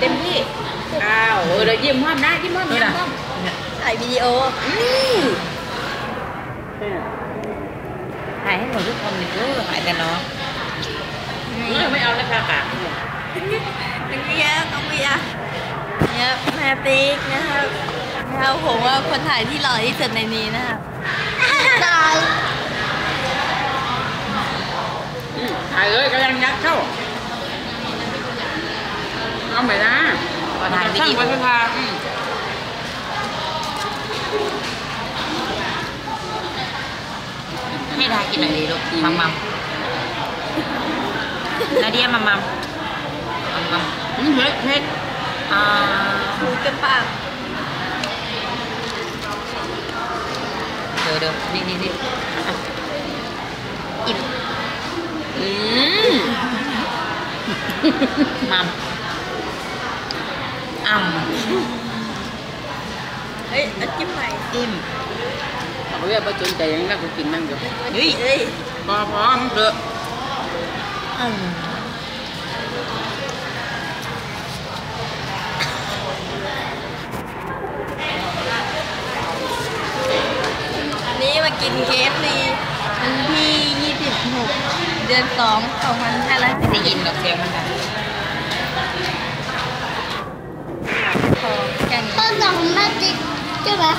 เต็มที่ อ้าวเออเดี๋ยวยิ้มพร้อมนะยิ้มพร้อมนี่ยิ้มนะพร้อมถ่ายวิดีโอถ่ายให้หมดทุกคนเลยเออถ่ายแต่น้องเออไม่เอาแล้วค่ะค่ะนักเรียนน้องเบียร์เนี่ยแม่ติ๊กนะครับนะครับผมว่าคนถ่ายที่หล่อที่สุดในนี้นะครับตายอืมถ่ายเลยกำลังยัดเข้า เอาไปนะก็ถ่ายวิดีโอไว้เพื่อพาอืมให้ทากินหน่อยดีลูกมัมมัมนาเดียมัมมัมมัมมัมอืมเผ็ดเผ็ดอ่าคูกันปากเดี๋ยวเดี๋ยวนี่นี่นี่อะอิ่มอืมมัม อ่เฮ้ยอันจิ้มใหม่ำอิ่มเอาไว้ไปจนใจยังนั่งกูกินนั่งอยู่เฮ้ยเฮ้ยพอพอมันเถอะอืมอันนี้มากินเคฟซีวันที่ 26 เดือน2 2500ไม่ได้ยินดอกเสียงมันดัง 这嘛？